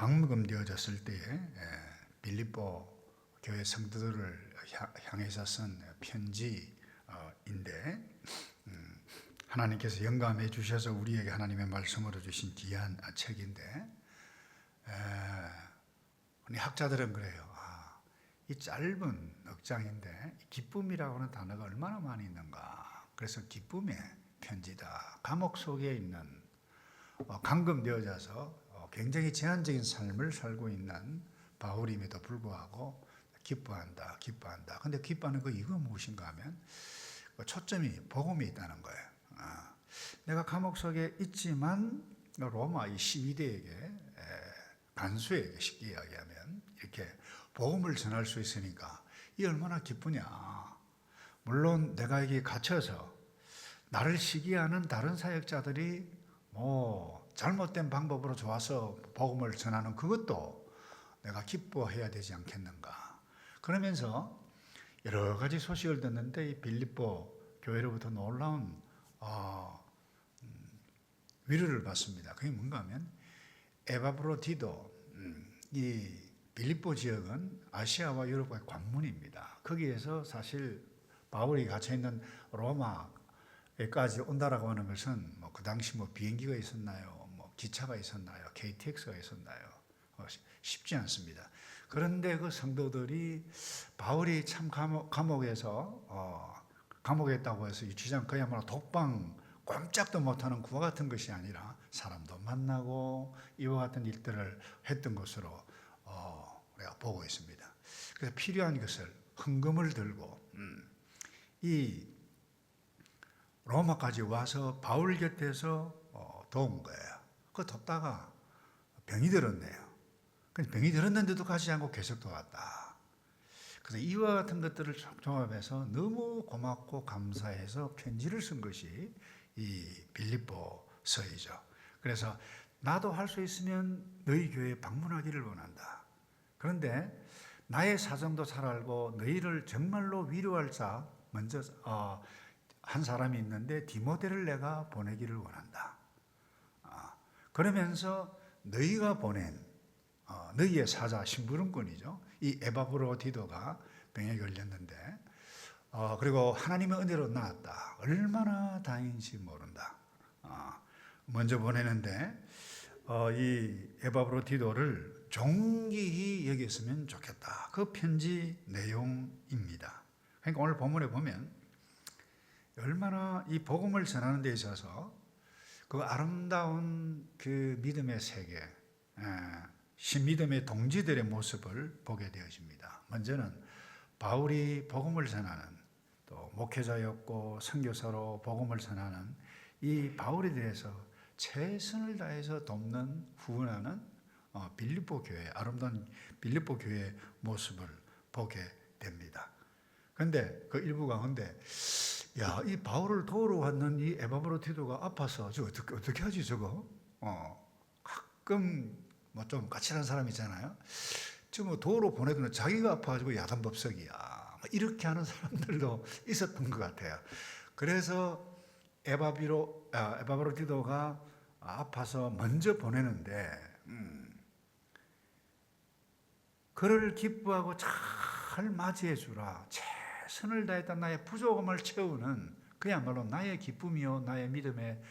감금되어졌을 때에 예, 빌립보 교회 성도들을 향- 향해서 쓴 편지인데 음, 하나님께서 영감해 주셔서 우리에게 하나님의 말씀으로 주신 귀한 책인데 에, 우리 학자들은 그래요. 아, 이 짧은 억장인데 기쁨이라고 하는 단어가 얼마나 많이 있는가. 그래서 기쁨의 편지다. 감옥 속에 있는 어, 감금되어져서 어, 굉장히 제한적인 삶을 살고 있는 바울임에도 불구하고 기뻐한다, 기뻐한다. 근데 기뻐하는 그 이유가 무엇인가 하면 그 초점이 복음이 있다는 거예요. 아, 내가 감옥 속에 있지만 로마 이 시위대에게 에, 간수에게 쉽게 이야기하면 이렇게 복음을 전할 수 있으니까 이 얼마나 기쁘냐. 물론 내가 여기 갇혀서 나를 시기하는 다른 사역자들이 뭐 잘못된 방법으로 좋아서 복음을 전하는 그것도 내가 기뻐해야 되지 않겠는가. 그러면서 여러 가지 소식을 듣는데 이 빌립보 교회로부터 놀라운 어, 음, 위로를 받습니다. 그게 뭔가 하면 에바브로디도 음, 이 빌립보 지역은 아시아와 유럽과의 관문입니다. 거기에서 사실 바울이 갇혀 있는 로마에까지 온다라고 하는 것은 뭐 그 당시 뭐 비행기가 있었나요? 뭐 기차가 있었나요? KTX가 있었나요? 어, 쉽지 않습니다. 그런데 그 성도들이 바울이 참 감옥, 감옥에서 어, 감옥에 있다고 해서 이 주장 그야말로 독방 꼼짝도 못하는 구와 같은 것이 아니라 사람도 만나고 이와 같은 일들을 했던 것으로 어, 우리가 보고 있습니다. 그래서 필요한 것을 헌금을 들고 음, 이 로마까지 와서 바울 곁에서 어, 도운 거예요. 그 돕다가 병이 들었네요. 근데 병이 들었는데도 가지 않고 계속 도왔다. 그래서 이와 같은 것들을 종합해서 너무 고맙고 감사해서 편지를 쓴 것이 이 빌립보서이죠. 그래서 나도 할 수 있으면 너희 교회에 방문하기를 원한다. 그런데 나의 사정도 잘 알고 너희를 정말로 위로할 자 먼저 어, 한 사람이 있는데 디모데를 내가 보내기를 원한다. 아, 그러면서 너희가 보낸 어, 너희의 사자 심부름꾼이죠. 이 에바브로디도가 병에 걸렸는데 어, 그리고 하나님의 은혜로 나았다. 얼마나 다행인지 모른다. 어, 먼저 보내는데 어, 이 에바브로디도를 종기히 여겼으면 좋겠다. 그 편지 내용입니다. 그러니까 오늘 본문에 보면 얼마나 이 복음을 전하는 데 있어서 그 아름다운 그 믿음의 세계, 에, 신믿음의 동지들의 모습을 보게 되어집니다. 먼저는 바울이 복음을 전하는 또 목회자였고 선교사로 복음을 전하는 이 바울에 대해서 최선을 다해서 돕는 후원하는 어, 빌립보 교회 아름다운 빌립보 교회의 모습을 보게 됩니다. 그런데 그 일부 가운데 야, 이 바울을 도우러 왔는 이 에바브로 티도가 아파서 저 어떻게 어떻게 하지 저거? 어. 가끔 뭐 좀 까칠한 사람 있잖아요. 지금 뭐 도우러 보내거나 자기가 아파가지고 야단법석이야. 뭐 이렇게 하는 사람들도 있었던 것 같아요. 그래서 에바비로 아, 에바브로 티도가 아파서 먼저 보내는데 음, 그를 기뻐하고 잘 맞이해 주라. 최선을 다했던 나의 부족함을 채우는 그야말로 나의 기쁨이요 나의 믿음의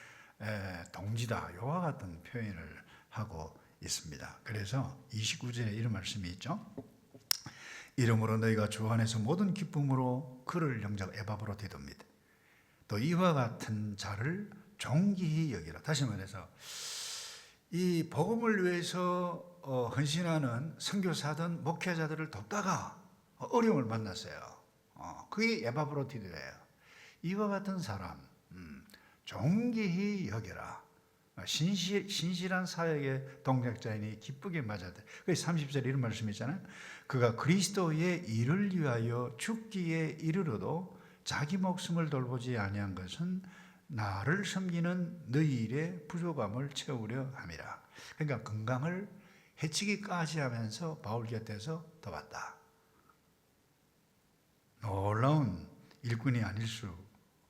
에, 동지다. 요와 같은 표현을 하고 있습니다. 그래서 29절에 이런 말씀이 있죠. 이름으로 너희가 주 안에서 모든 기쁨으로 그를 영접 에바브로 되돌립니다. 또 이와 같은 자를 존귀히 여기라. 다시 말해서 이 복음을 위해서 어, 헌신하는 선교사든 목회자들을 돕다가 어려움을 만났어요. 어, 그게 에바브로티드예요. 이와 같은 사람 음, 존귀히 여기라. 신실, 신실한 사역의 동력자이니 기쁘게 맞아들. 그 30절에 이런 말씀이 있잖아요. 그가 그리스도의 일을 위하여 죽기에 이르러도 자기 목숨을 돌보지 아니한 것은 나를 섬기는 너희 일의 부족함을 채우려 함이라. 그러니까 건강을 해치기까지 하면서 바울 곁에서 도왔다. 놀라운 일꾼이 아닐 수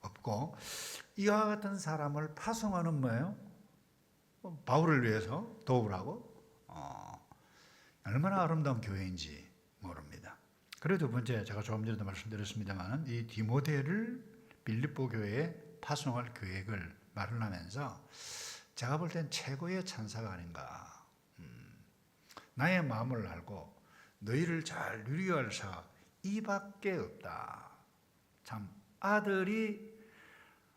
없고 이와 같은 사람을 파송하는 뭐예요? 바울을 위해서 도우라고 어, 얼마나 아름다운 교회인지 모릅니다. 그래도 두 번째 제가 조금 전에도 말씀드렸습니다만 이 디모데를 빌립보 교회에 파송할 계획을 말을 하면서 제가 볼 땐 최고의 찬사가 아닌가. 음, 나의 마음을 알고 너희를 잘 누리할 사 이밖에 없다. 참 아들이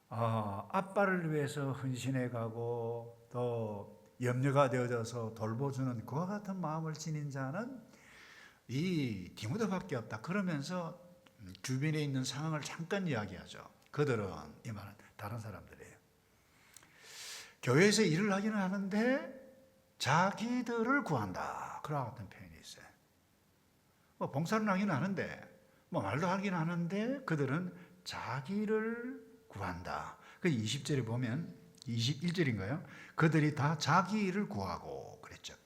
어, 아빠를 위해서 헌신해 가고 또 염려가 되어져서 돌보주는 그와 같은 마음을 지닌 자는 이 디모데밖에 없다. 그러면서 주변에 있는 상황을 잠깐 이야기하죠. 그들은 이 말은 다른 사람들이에요. 교회에서 일을 하기는 하는데 자기들을 구한다. 그런 같은 있어요. 뭐 봉사를 하기는 하는데 뭐 말도 하긴 하는데 그들은 자기를 구한다. 그 20절에 보면 21절인가요? 그들이 다 자기 일을 구하고 그랬죠.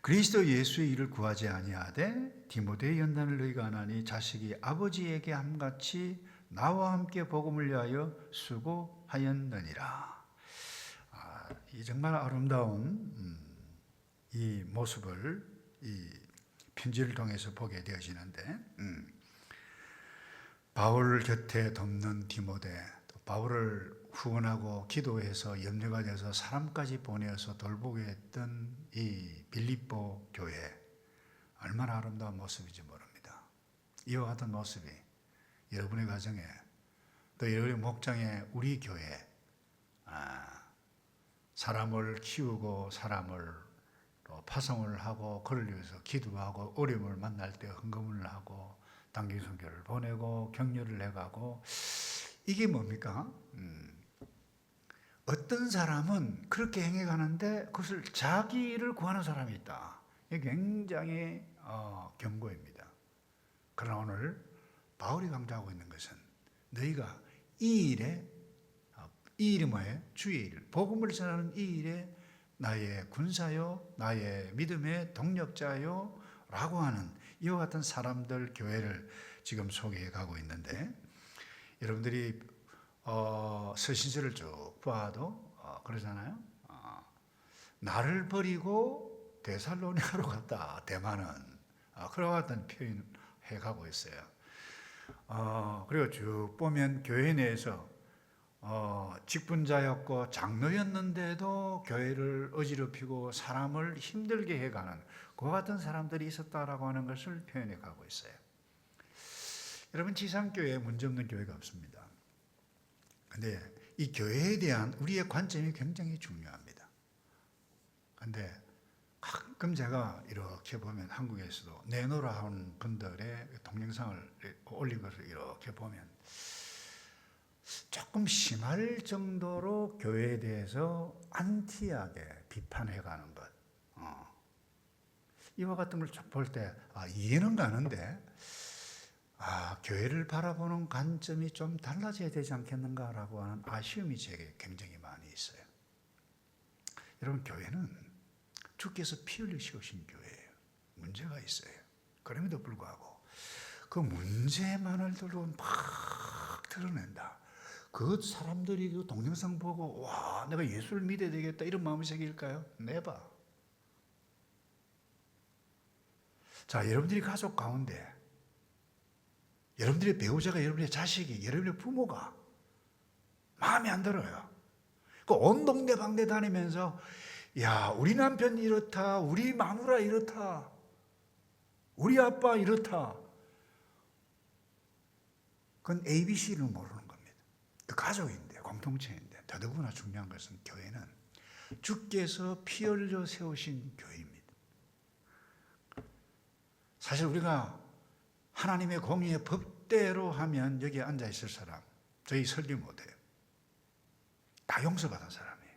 그리스도 예수의 일을 구하지 아니하되 디모데의 연단을 너희가 하나니 자식이 아버지에게 함같이 나와 함께 복음을 위하여 수고하였느니라. 아, 이 정말 아름다운 음, 이 모습을 이 편지를 통해서 보게 되어지는데 음, 바울 곁에 돕는 디모데, 또 바울을 후원하고 기도해서 염려가 돼서 사람까지 보내어서 돌보게 했던 이 빌립보 교회 얼마나 아름다운 모습인지 모릅니다. 이와 같은 모습이 여러분의 가정에 또 여러분의 목장에 우리 교회 아, 사람을 키우고 사람을 또 파송을 하고 그를 위해서 기도하고 어려움을 만날 때 헌금을 하고 단기 선교를 보내고 격려를 해가고 이게 뭡니까? 음, 어떤 사람은 그렇게 행해가는데 그것을 자기를 구하는 사람이 있다. 이게 굉장히 어, 경고입니다. 그러나 오늘 바울이 강조하고 있는 것은 너희가 이 일에 어, 이 일이 뭐예요? 주의 일, 복음을 전하는 이 일에 나의 군사요, 나의 믿음의 동력자요, 라고 하는 이와 같은 사람들 교회를 지금 소개해 가고 있는데 여러분들이 어, 서신서를 쭉 봐도 어, 그러잖아요. 어, 나를 버리고 데살로니가로 갔다. 대만은 어, 그런 같은 표현 해 가고 있어요. 어, 그리고 쭉 보면 교회 내에서 어, 직분자였고 장로였는데도 교회를 어지럽히고 사람을 힘들게 해가는 그와 같은 사람들이 있었다라고 하는 것을 표현해 가고 있어요. 여러분 지상교회에 문제 없는 교회가 없습니다. 근데 이 교회에 대한 우리의 관점이 굉장히 중요합니다. 근데 가끔 제가 이렇게 보면 한국에서도 내노라 하는 분들의 동영상을 올린 것을 이렇게 보면 조금 심할 정도로 교회에 대해서 안티하게 비판해 가는 것. 어. 이와 같은 걸 볼 때, 아, 이해는 가는데, 아, 교회를 바라보는 관점이 좀 달라져야 되지 않겠는가라고 하는 아쉬움이 제게 굉장히 많이 있어요. 여러분, 교회는 주께서 피 흘리시 오신 교회예요. 문제가 있어요. 그럼에도 불구하고 그 문제만을 들고 막 드러낸다. 그 사람들이 그 동영상 보고 와 내가 예수를 믿어야 되겠다 이런 마음이 생길까요? 내봐. 자 여러분들이 가족 가운데 여러분들의 배우자가 여러분의 자식이 여러분의 부모가 마음에 안 들어요. 그온 동네 방네 다니면서 야 우리 남편 이렇다 우리 마누라 이렇다 우리 아빠 이렇다 그건 ABC를 모르는 가족인데 공동체인데 더더구나 중요한 것은 교회는 주께서 피 흘려 세우신 교회입니다. 사실 우리가 하나님의 공의의 법대로 하면 여기 앉아 있을 사람 저희 설교 못해요. 다 용서받은 사람이에요.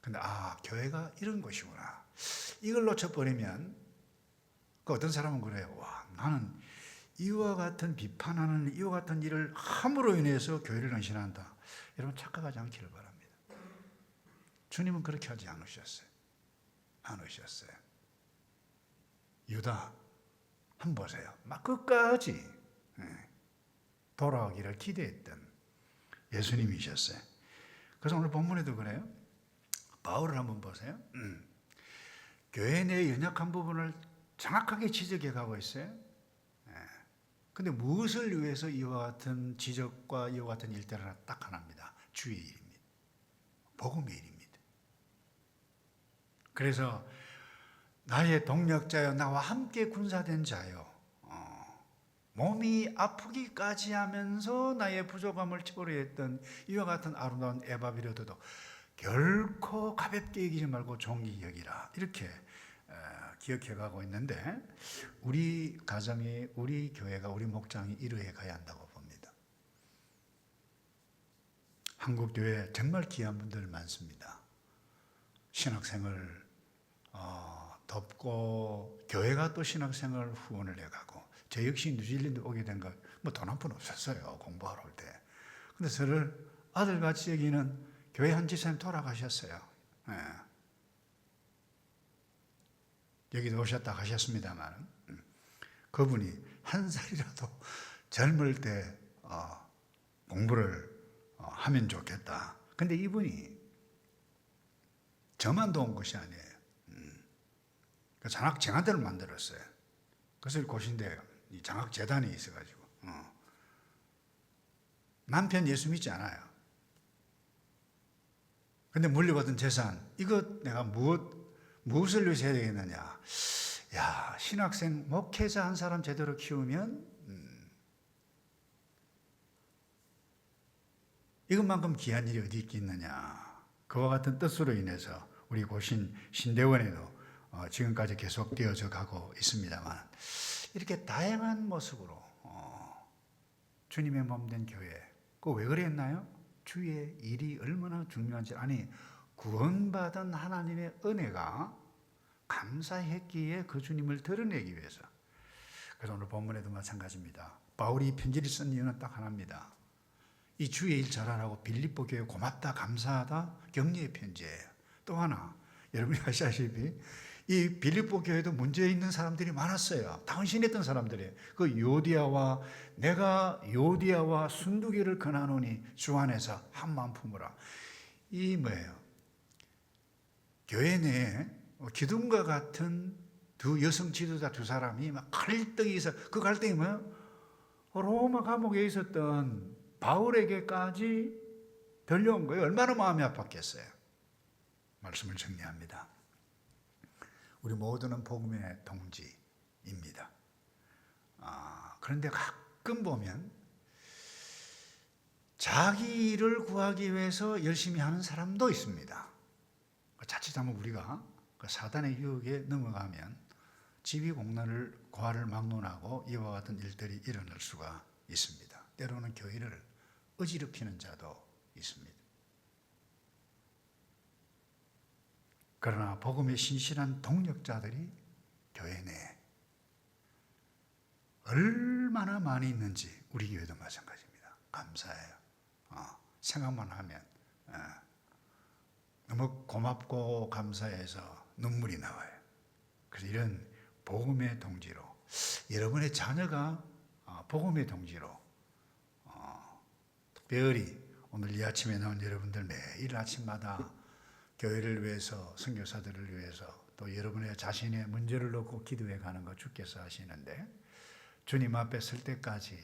근데 아 교회가 이런 것이구나. 이걸 놓쳐버리면 그 어떤 사람은 그래요. 와 나는 이와 같은 비판하는 이와 같은 일을 함으로 인해서 교회를 헌신한다. 여러분 착각하지 않기를 바랍니다. 주님은 그렇게 하지 않으셨어요. 않으셨어요. 유다 한번 보세요. 막 끝까지 예, 돌아오기를 기대했던 예수님이셨어요. 그래서 오늘 본문에도 그래요. 바울을 한번 보세요. 음. 교회 내 연약한 부분을 정확하게 지적해 가고 있어요. 예. 근데 무엇을 위해서 이와 같은 지적과 이와 같은 일들을 하나 딱 하나입니다. 주의 일입니다. 복음의 일입니다. 그래서 나의 동력자여 나와 함께 군사된 자여 어, 몸이 아프기까지 하면서 나의 부족함을 치부려했던 이와 같은 아름다운 에바비로드도 결코 가볍게 여기지 말고 종기 여기라 이렇게 어, 기억해 가고 있는데 우리 가정이 우리 교회가 우리 목장이 이러해 가야 한다고 봅니다. 한국 교회 정말 귀한 분들 많습니다. 신학생을 어, 덮고 교회가 또 신학생을 후원을 해가고 저 역시 뉴질랜드 오게 된 거 뭐 돈 한 푼 없었어요 공부하러 올 때. 근데 저를 아들같이 여기는 교회 한 지사님 돌아가셨어요. 예. 여기도 오셨다 가셨습니다만 음. 그분이 한 살이라도 젊을 때 어, 공부를 어, 하면 좋겠다. 근데 이분이 저만 도운 것이 아니에요. 음. 그 장학 정한대를 만들었어요. 그것을 고신대 이 장학 재단이 있어가지고 어. 남편 예수 믿지 않아요. 근데 물려받은 재산 이거 내가 무엇 무엇을 해야 되겠느냐? 야 신학생 목회자 한 사람 제대로 키우면 음, 이것만큼 귀한 일이 어디 있겠느냐? 그와 같은 뜻으로 인해서 우리 고신 신대원에도 어, 지금까지 계속 되어져 가고 있습니다만 이렇게 다양한 모습으로 어, 주님의 몸 된 교회 그 왜 그랬나요? 주의 일이 얼마나 중요한지 아니 구원받은 하나님의 은혜가 감사했기에 그 주님을 드러내기 위해서 그래서 오늘 본문에도 마찬가지입니다. 바울이 편지를 쓴 이유는 딱 하나입니다. 이 주의 일 잘하라고 빌립보 교회 고맙다 감사하다 격려의 편지예요. 또 하나 여러분이 아시다시피 이 빌립보 교회도 문제 있는 사람들이 많았어요. 당신했던 사람들이 그 요디아와 내가 요디아와 순두기를 권하노니 주 안에서 한 마음 품으라. 이 뭐예요? 교회 내에 기둥과 같은 두 여성 지도자 두 사람이 막 갈등이 있어. 그 갈등이 뭐예요? 로마 감옥에 있었던 바울에게까지 들려온 거예요. 얼마나 마음이 아팠겠어요. 말씀을 정리합니다. 우리 모두는 복음의 동지입니다. 아, 그런데 가끔 보면 자기 일을 구하기 위해서 열심히 하는 사람도 있습니다. 자칫하면 우리가 그 사단의 유혹에 넘어가면 지비공론을 과를 막론하고 이와 같은 일들이 일어날 수가 있습니다. 때로는 교회를 어지럽히는 자도 있습니다. 그러나 복음의 신실한 동력자들이 교회 내에 얼마나 많이 있는지 우리 교회도 마찬가지입니다. 감사해요. 어, 생각만 하면 어, 너무 고맙고 감사해서 눈물이 나와요. 그래서 이런 복음의 동지로 여러분의 자녀가 어, 복음의 동지로 어, 특별히 오늘 이 아침에 나온 여러분들 매일 아침마다 교회를 위해서 선교사들을 위해서 또 여러분의 자신의 문제를 놓고 기도해 가는 거 주께서 하시는데 주님 앞에 설 때까지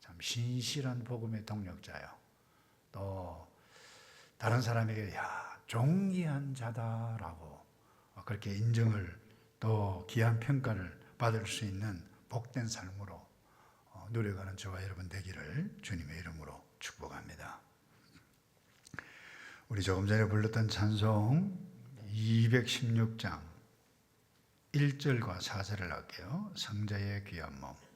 참 신실한 복음의 동력자요. 또 다른 사람에게 야 존귀한 자다라고 그렇게 인정을 또 귀한 평가를 받을 수 있는 복된 삶으로 어, 노력하는 저와 여러분 되기를 주님의 이름으로 축복합니다. 우리 조금 전에 불렀던 찬송 216장 1절과 4절을 할게요. 성자의 귀한 몸.